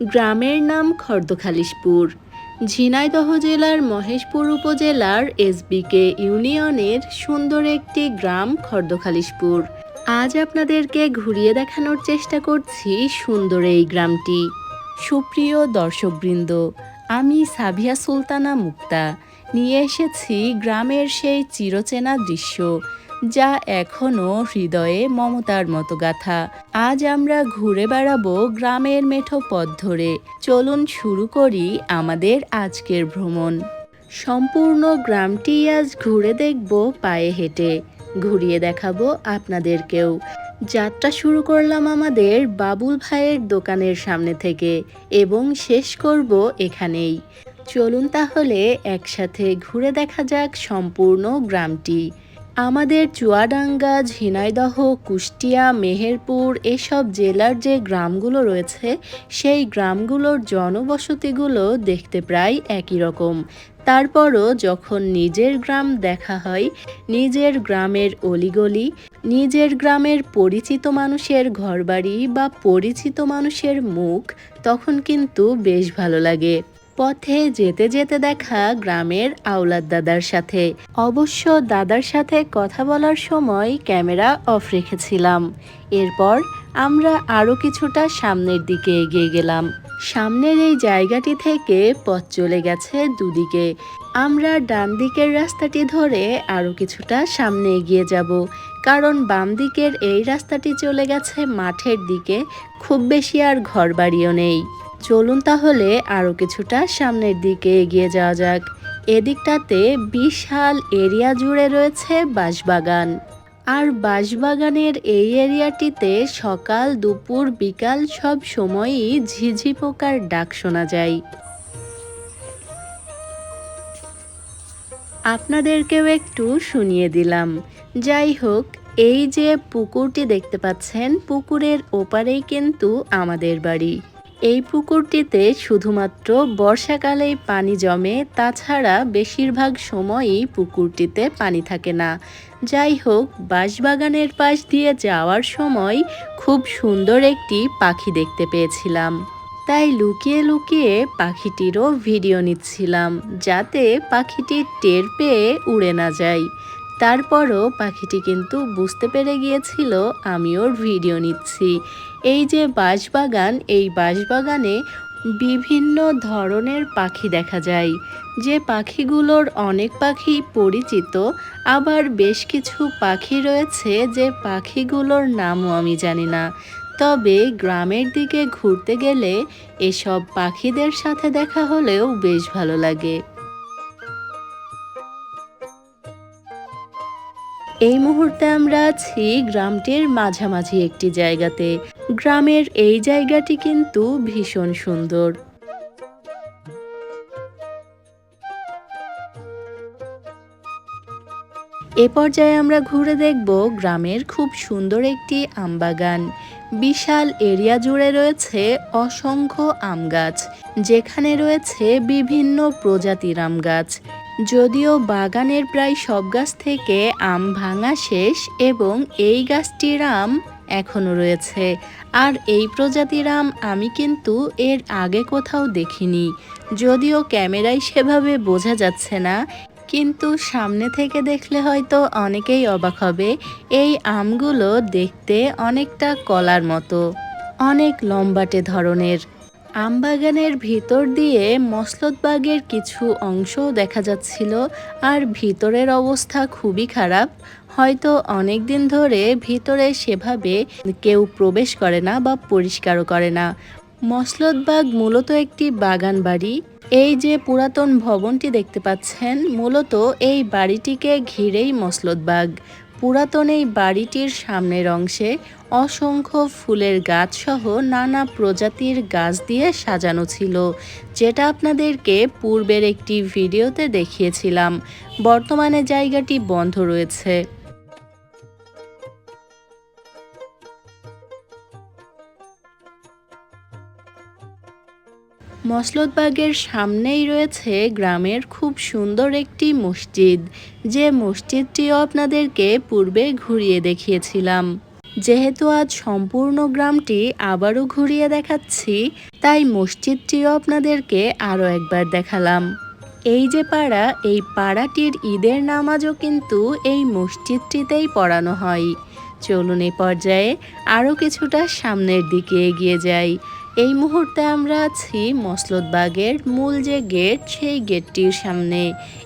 গ্রামের নাম খর্দখালিশপুর। ঝিনাইদহ জেলার মহেশপুর উপজেলার এসবিকে ইউনিয়নের সুন্দর একটি গ্রাম খর্দখালিশপুর। আজ আপনাদেরকে ঘুরিয়ে দেখানোর চেষ্টা করছি সুন্দর এই গ্রামটি। সুপ্রিয় দর্শকবৃন্দ, আমি সাবিয়া সুলতানা মুক্তা। নিয়ে এসেছি গ্রামের সেই চিরচেনা দৃশ্য যা এখনও হৃদয়ে মমতার মতো গাথা। আজ আমরা ঘুরে বেড়াবো গ্রামের মেঠো পথ ধরে। চলুন শুরু করি আমাদের আজকের ভ্রমণ। সম্পূর্ণ গ্রামটি আজ ঘুরে দেখব পায়ে হেঁটে। ঘুরিয়ে দেখাবো আপনাদেরকেও। যাত্রা শুরু করলাম আমাদের বাবুল ভাইয়ের দোকানের সামনে থেকে এবং শেষ করব এখানেই। চলুন তাহলে একসাথে ঘুরে দেখা যাক সম্পূর্ণ গ্রামটি। আমাদের চুয়াডাঙ্গা, ঝিনাইদহ, কুষ্টিয়া, মেহেরপুর এসব জেলার যে গ্রামগুলো রয়েছে, সেই গ্রামগুলোর জনবসতিগুলো দেখতে প্রায় একই রকম। তারপরও যখন নিজের গ্রাম দেখা হয়, নিজের গ্রামের অলিগলি, নিজের গ্রামের পরিচিত মানুষের ঘরবাড়ি বা পরিচিত মানুষের মুখ, তখন কিন্তু বেশ ভালো লাগে। পথে যেতে যেতে দেখা গ্রামের আওলাদ দাদার সাথে। অবশ্য দাদার সাথে কথা বলার সময় ক্যামেরা অফ রেখেছিলাম। এরপর আমরা আরও কিছুটা সামনের দিকে এগিয়ে গেলাম। সামনের এই জায়গাটি থেকে পথ চলে গেছে দুদিকে। আমরা ডান দিকের রাস্তাটি ধরে আরও কিছুটা সামনে এগিয়ে যাব। কারণ বাম দিকের এই রাস্তাটি চলে গেছে মাঠের দিকে। খুব বেশি আর ঘরবাড়িও নেই। চলুন তাহলে আরও কিছুটা সামনের দিকে এগিয়ে যাওয়া যাক। এদিকটাতে বিশাল এরিয়া জুড়ে রয়েছে বাঁশবাগান। আর বাঁশবাগানের এই এরিয়াটিতে সকাল, দুপুর, বিকাল সব সময়ই ঝিঝি পোকার ডাক শোনা যায়। আপনাদেরকেও একটু শুনিয়ে দিলাম। যাই হোক, এই যে পুকুরটি দেখতে পাচ্ছেন, পুকুরের ওপারেই কিন্তু আমাদের বাড়ি। এই পুকুরটিতে শুধুমাত্র বর্ষাকালেই পানি জমে, তাছাড়া বেশিরভাগ সময়ই পুকুরটিতে পানি থাকে না। যাই হোক, বাঁশবাগানের পাশ দিয়ে যাওয়ার সময় খুব সুন্দর একটি পাখি দেখতে পেয়েছিলাম। তাই লুকিয়ে লুকিয়ে পাখিটিরও ভিডিও নিচ্ছিলাম, যাতে পাখিটি টের পেয়ে উড়ে না যায়। তারপরও পাখিটি কিন্তু বুঝতে পেরে গিয়েছিল আমি ওর ভিডিও নিচ্ছি। এই যে বাঁশবাগান, এই বাঁশবাগানে বিভিন্ন ধরনের পাখি দেখা যায়। যে পাখিগুলোর অনেক পাখি পরিচিত, আবার বেশ কিছু পাখি রয়েছে যে পাখিগুলোর নামও আমি জানি না। তবে গ্রামের দিকে ঘুরতে গেলে এসব পাখিদের সাথে দেখা হলেও বেশ ভালো লাগে। এই মুহূর্তে আমরা আছি গ্রামটির মাঝামাঝি একটি জায়গাতে। গ্রামের এই জায়গাটি কিন্তু ভীষণ সুন্দর। এ পর্যায়ে আমরা ঘুরে দেখব গ্রামের খুব সুন্দর একটি আমবাগান। বিশাল এরিয়া জুড়ে রয়েছে অসংখ্য আম গাছ যেখানে রয়েছে বিভিন্ন প্রজাতির আম গাছ যদিও বাগানের প্রায় সব গাছ থেকে আম ভাঙা শেষ এবং এই গাছটির আম এখনও রয়েছে। আর এই প্রজাতির আম আমি কিন্তু এর আগে কোথাও দেখিনি। যদিও ক্যামেরায় সেভাবে বোঝা যাচ্ছে না, কিন্তু সামনে থেকে দেখলে হয়তো অনেকেই অবাক হবে, এই আমগুলো দেখতে অনেকটা কলার মতো, অনেক লম্বাটে ধরনের। আমবাগানের ভিতর দিয়ে মসলতবাগের কিছু অংশ দেখা যাচ্ছিল, আর ভিতরের অবস্থা খুবই খারাপ। হয়তো অনেক দিন ধরে ভিতরে সেভাবে কেউ প্রবেশ করে না বা পরিষ্কারও করে না। মসলতবাগ মূলত একটি বাগান বাড়ি। এই যে পুরাতন ভবনটি দেখতে পাচ্ছেন, মূলত এই বাড়িটিকে ঘিরেই মসলতবাগ পুরাতন এই বাড়িটির সামনের অংশে অসংখ্য ফুলের গাছসহ নানা প্রজাতির গাছ দিয়ে সাজানো ছিল, যেটা আপনাদেরকে পূর্বের একটি ভিডিওতে দেখিয়েছিলাম। বর্তমানে জায়গাটি বন্ধ রয়েছে। মসলতবাগের সামনেই রয়েছে গ্রামের খুব সুন্দর একটি মসজিদ। যে মসজিদটিও আপনাদেরকে পূর্বে ঘুরিয়ে দেখিয়েছিলাম। যেহেতু আজ সম্পূর্ণ গ্রামটি আবারও ঘুরিয়ে দেখাচ্ছি, তাই মসজিদটিও আপনাদেরকে আরও একবার দেখালাম। এই যে পাড়া, এই পাড়াটির ঈদের নামাজও কিন্তু এই মসজিদটিতেই পড়ানো হয়। চলুন এই পর্যায়ে আরও কিছুটা সামনের দিকে এগিয়ে যাই। এই মুহূর্তে আমরা আছি মসলদবাগের মূল যে গেট, সেই গেটটির সামনে।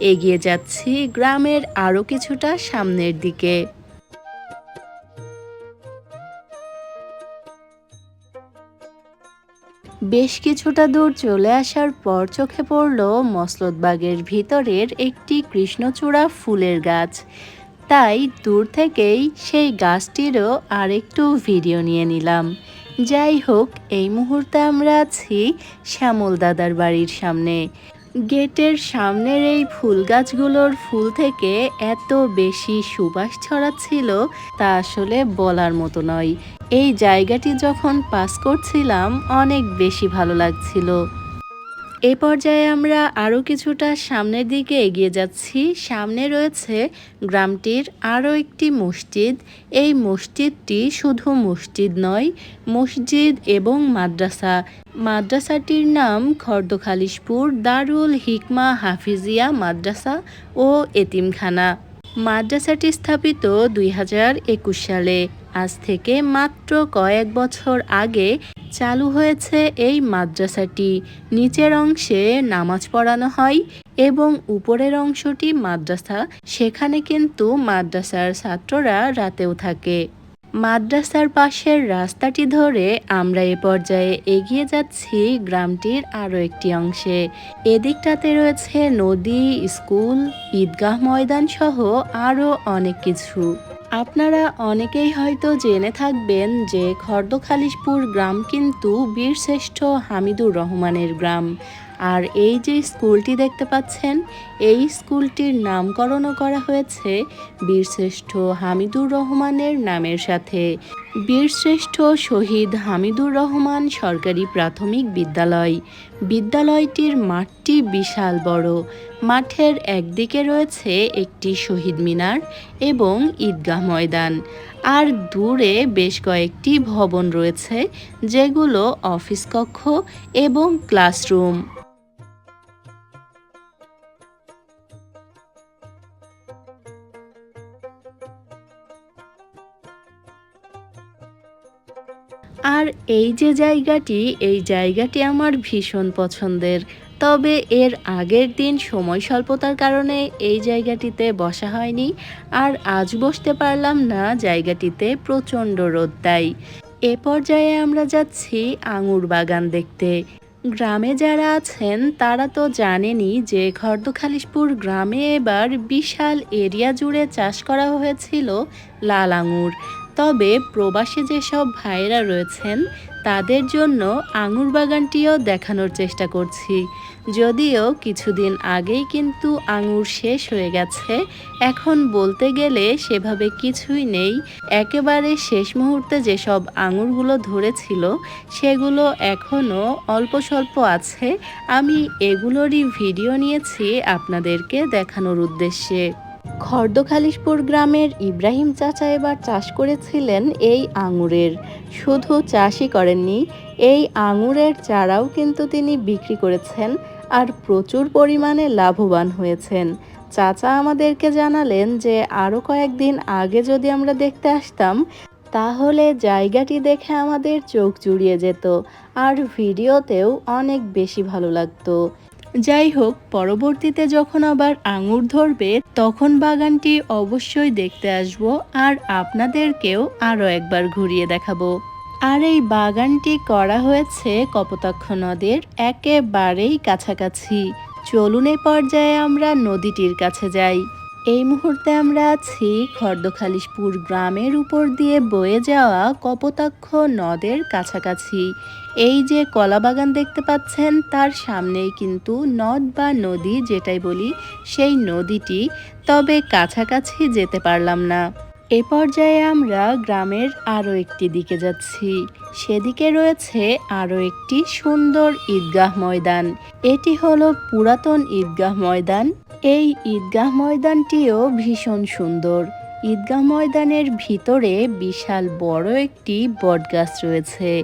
এগিয়ে যাচ্ছি গ্রামের আরও কিছুটা সামনের দিকে। বেশ কিছুটা দূর চলে আসার পর চোখে পড়ল মসলদবাগের ভিতরের একটি কৃষ্ণচূড়া ফুলের গাছ। তাই দূর থেকেই সেই গাছটিরও আরেকটু ভিডিও নিয়ে নিলাম। যাই হোক, এই মুহূর্তে আমরা আছি শ্যামল দাদার বাড়ির সামনে। গেটের সামনের এই ফুল গাছগুলোর ফুল থেকে এত বেশি সুবাস ছড়াচ্ছিল তা আসলে বলার মতো নয়। এই জায়গাটি যখন পাস করছিলাম, অনেক বেশি ভালো লাগছিল। এ পর্যায়ে আমরা আরও কিছুটা সামনের দিকে এগিয়ে যাচ্ছি। সামনে রয়েছে গ্রামটির আরও একটি মসজিদ। এই মসজিদটি শুধু মসজিদ নয়, মসজিদ এবং মাদ্রাসা। মাদ্রাসাটির নাম খর্দখালিশপুর দারুল হিকমা হাফিজিয়া মাদ্রাসা ও এতিমখানা। মাদ্রাসাটি স্থাপিত দুই হাজার একুশ সালে। আজ থেকে মাত্র কয়েক বছর আগে চালু হয়েছে এই মাদ্রাসাটি। নিচের অংশে নামাজ পড়ানো হয় এবং উপরের অংশটি মাদ্রাসা। সেখানে কিন্তু মাদ্রাসার ছাত্ররা রাতেও থাকে। মাদ্রাসার পাশের রাস্তাটি ধরে আমরা এ পর্যায়ে এগিয়ে যাচ্ছি গ্রামটির আরও একটি অংশে। এদিকটাতে রয়েছে নদী, স্কুল, ঈদগাহ ময়দান সহ আরও অনেক কিছু। আপনারা অনেকেই হয়তো জেনে থাকবেন যে খর্দখালিশপুর গ্রাম কিন্তু বীরশ্রেষ্ঠ হামিদুর রহমানের গ্রাম। আর এই যে স্কুলটি দেখতে পাচ্ছেন এই স্কুলটির নামকরণও করা হয়েছে বীরশ্রেষ্ঠ হামিদুর রহমানের নামের সাথে। বীরশ্রেষ্ঠ শহীদ হামিদুর রহমান সরকারি প্রাথমিক বিদ্যালয়। বিদ্যালয়টির মাঠটি বিশাল বড়। মাঠের একদিকে রয়েছে একটি শহীদ মিনার এবং ঈদগাহ ময়দান। আর দূরে বেশ কয়েকটি ভবন রয়েছে যেগুলো অফিস কক্ষ এবং ক্লাসরুম। আর এই যে জায়গাটি, এই জায়গাটি আমার ভীষণ পছন্দের। তবে এর আগের দিন সময় স্বল্পতার কারণে এই জায়গাটিতে বসা হয়নি আর আজ বসতে পারলাম না, জায়গাটিতে প্রচণ্ড রোদ তাই। এ পর্যায়ে আমরা যাচ্ছি আঙুর বাগান দেখতে। গ্রামে যারা আছেন, তারা তো জানেনই যে খর্দখালিশপুর গ্রামে এবার বিশাল এরিয়া জুড়ে চাষ করা হয়েছিল লাল আঙুর। তবে প্রবাসী যেসব ভাইরা রয়েছেন, তাদের জন্য আঙুর বাগানটিও দেখানোর চেষ্টা করছি। যদিও কিছুদিন আগেই কিন্তু আঙুর শেষ হয়ে গেছে, এখন বলতে গেলে সেভাবে কিছুই নেই। একেবারে শেষ মুহূর্তে যেসব আঙুরগুলো ধরেছিল, সেগুলো এখনও অল্প স্বল্প আছে। আমি এগুলোরই ভিডিও নিয়েছি আপনাদেরকে দেখানোর উদ্দেশ্যে। খর্দখালিশপুর গ্রামের ইব্রাহিম চাচা এবার চাষ করেছিলেন এই আঙুরের। শুধু চাষই করেননি, এই আঙুরের চারাও কিন্তু তিনি বিক্রি করেছেন আর প্রচুর পরিমাণে লাভবান হয়েছেন। চাচা আমাদেরকে জানালেন যে, আরও কয়েকদিন আগে যদি আমরা দেখতে আসতাম, তাহলে জায়গাটি দেখে আমাদের চোখ জুড়িয়ে যেত আর ভিডিওতেও অনেক বেশি ভালো লাগতো। যাই হোক, পরবর্তীতে যখন আবার আঙুর ধরবে, তখন বাগানটি অবশ্যই দেখতে আসব আর আপনাদেরকেও আরও একবার ঘুরিয়ে দেখাবো। আর এই বাগানটি করা হয়েছে কপোতাক্ষ নদের একেবারেই কাছাকাছি। চলুন এ পর্যায়ে আমরা নদীটির কাছে যাই। এই মুহূর্তে আমরা আছি খর্দখালিশপুর গ্রামের উপর দিয়ে বয়ে যাওয়া কপোতাক্ষ নদের কাছাকাছি। এই যে কলা বাগান দেখতে পাচ্ছেন, তার সামনেই কিন্তু নদ বা নদী যেটাই বলি, সেই নদীটি। তবে কাছাকাছি যেতে পারলাম না। এ পর্যায়ে আমরা গ্রামের আরও একটি দিকে যাচ্ছি। সেদিকে রয়েছে আরও একটি সুন্দর ঈদগাহ ময়দান। এটি হলো পুরাতন ঈদগাহ ময়দান। এই ঈদগাহ ময়দানটিও ভীষণ সুন্দর। ঈদগাহ ময়দানের ভিতরে বিশাল বড় একটি বটগাছ রয়েছে।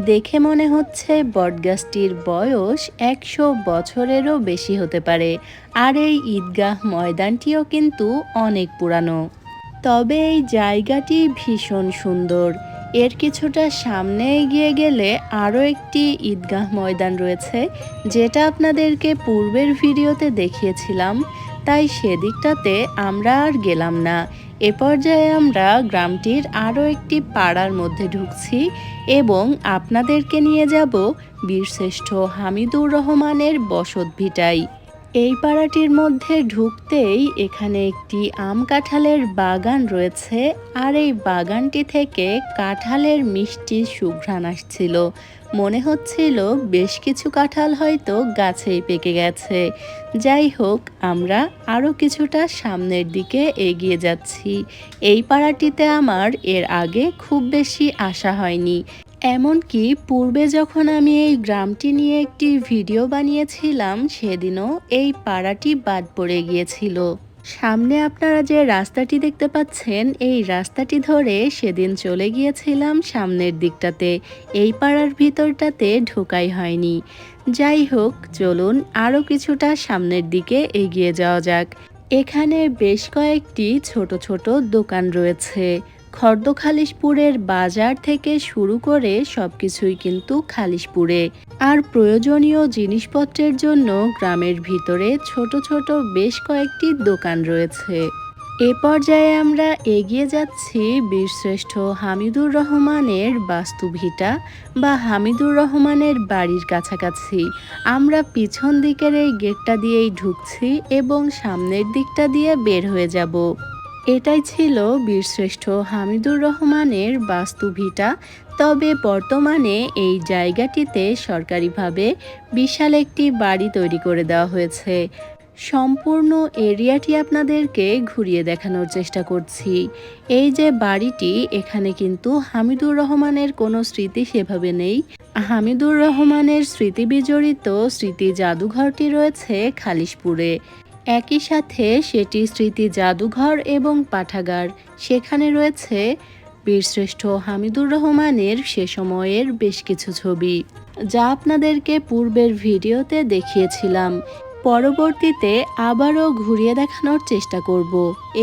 দেখে মনে হচ্ছে বটগাছটির বয়স একশো বছরেরও বেশি হতে পারে। আর এই ঈদগাহ ময়দানটিও কিন্তু অনেক পুরানো। তবে এই জায়গাটি ভীষণ সুন্দর। এর কিছুটা সামনে এগিয়ে গেলে আরও একটি ঈদগাহ ময়দান রয়েছে, যেটা আপনাদেরকে পূর্বের ভিডিওতে দেখিয়েছিলাম। তাই সেদিকটাতে আমরা আর গেলাম না। এ পর্যায়ে আমরা গ্রামটির আরও একটি পাড়ার মধ্যে ঢুকছি এবং আপনাদেরকে নিয়ে যাব বীরশ্রেষ্ঠ হামিদুর রহমানের বসত ভিটায়। এই পাড়াটির মধ্যে ঢুকতেই এখানে একটি আম কাঁঠালের বাগান রয়েছে আর এই বাগানটি থেকে কাঁঠালের মিষ্টি সুঘ্রাণ আসছিল। মনে হচ্ছিল বেশ কিছু কাঁঠাল হয়তো গাছেই পেকে গেছে। যাই হোক, আমরা আরও কিছুটা সামনের দিকে এগিয়ে যাচ্ছি। এই পাড়াটিতে আমার এর আগে খুব বেশি আসা হয়নি। এমনকি পূর্বে যখন আমি এই গ্রামটি নিয়ে একটি ভিডিও বানিয়েছিলাম, সেদিনও এই পাড়াটি বাদ পড়ে গিয়েছিল। সামনে আপনারা যে রাস্তাটি দেখতে পাচ্ছেন, এই রাস্তাটি ধরে সেদিন চলে গিয়েছিলাম সামনের দিকটাতে। এই পাড়ার ভিতরটাতে ঢোকাই হয়নি। যাই হোক, চলুন আরও কিছুটা সামনের দিকে এগিয়ে যাওয়া যাক। এখানে বেশ কয়েকটি ছোট ছোট দোকান রয়েছে। খর্দ খালিশপুরের বাজার থেকে শুরু করে সবকিছুই কিন্তু খালিশপুরে। আর প্রয়োজনীয় জিনিসপত্রের জন্য গ্রামের ভিতরে ছোট ছোট বেশ কয়েকটি দোকান রয়েছে। এ পর্যায়ে আমরা এগিয়ে যাচ্ছি বীরশ্রেষ্ঠ হামিদুর রহমানের বাস্তুভিটা বা হামিদুর রহমানের বাড়ির কাছাকাছি। আমরা পিছন দিকের এই গেটটা দিয়েই ঢুকছি এবং সামনের দিকটা দিয়ে বের হয়ে যাব। এটাই ছিল বীরশ্রেষ্ঠ হামিদুর রহমানের বাস্তুভিটা। তবে বর্তমানে এই জায়গাটিতে সরকারিভাবে বিশাল একটি বাড়ি তৈরি করে দেওয়া হয়েছে। সম্পূর্ণ এরিয়াটি আপনাদেরকে ঘুরিয়ে দেখানোর চেষ্টা করছি। এই যে বাড়িটি, এখানে কিন্তু হামিদুর রহমানের কোনো স্মৃতি সেভাবে নেই। হামিদুর রহমানের স্মৃতি বিজড়িত স্মৃতি জাদুঘরটি রয়েছে খালিশপুরে। একই সাথে সেটি স্মৃতি জাদুঘর এবং পাঠাগার। সেখানে রয়েছে বীরশ্রেষ্ঠ হামিদুর রহমানের সে সময়ের বেশ কিছু ছবি, যা আপনাদেরকে পূর্বের ভিডিওতে দেখিয়েছিলাম। পরবর্তীতে আবারও ঘুরিয়ে দেখানোর চেষ্টা করব।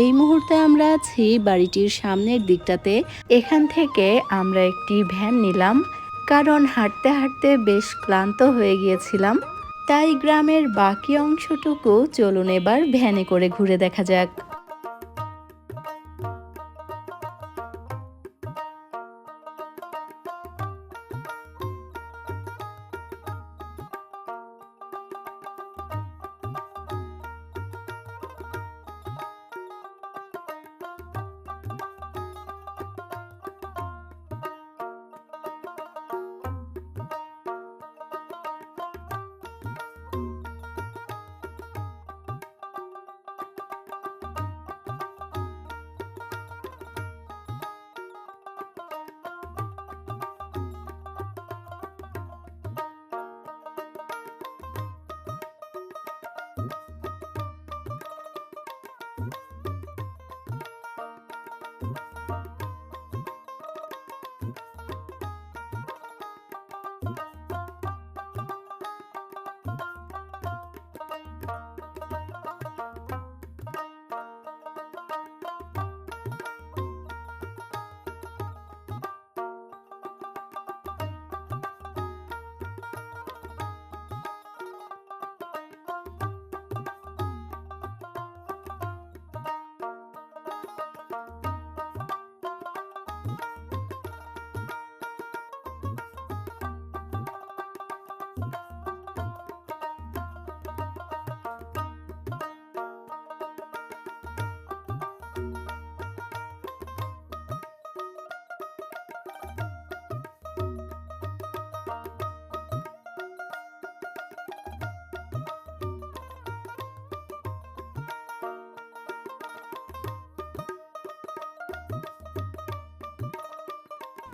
এই মুহূর্তে আমরা আছি বাড়িটির সামনের দিকটাতে। এখান থেকে আমরা একটি ভ্যান নিলাম, কারণ হাঁটতে হাঁটতে বেশ ক্লান্ত হয়ে গিয়েছিলাম। তাই গ্রামের বাকি অংশটুকু চলুন এবার ভ্যানে করে ঘুরে দেখা যাক।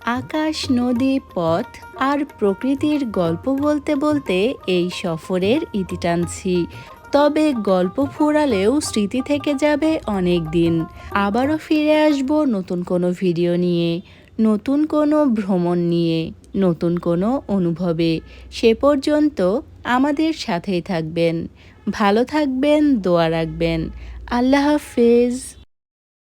আকাশ, নদী, পথ আর প্রকৃতির গল্প বলতে বলতে এই সফরের ইতি টানছি। তবে গল্প ফুরালেও স্মৃতি থেকে যাবে অনেক দিন। আবারও ফিরে আসব নতুন কোনো ভিডিও নিয়ে, নতুন কোনো ভ্রমণ নিয়ে, নতুন কোনো অনুভবে। সে পর্যন্ত আমাদের সাথেই থাকবেন। ভালো থাকবেন, দোয়া রাখবেন। আল্লাহ হাফেজ।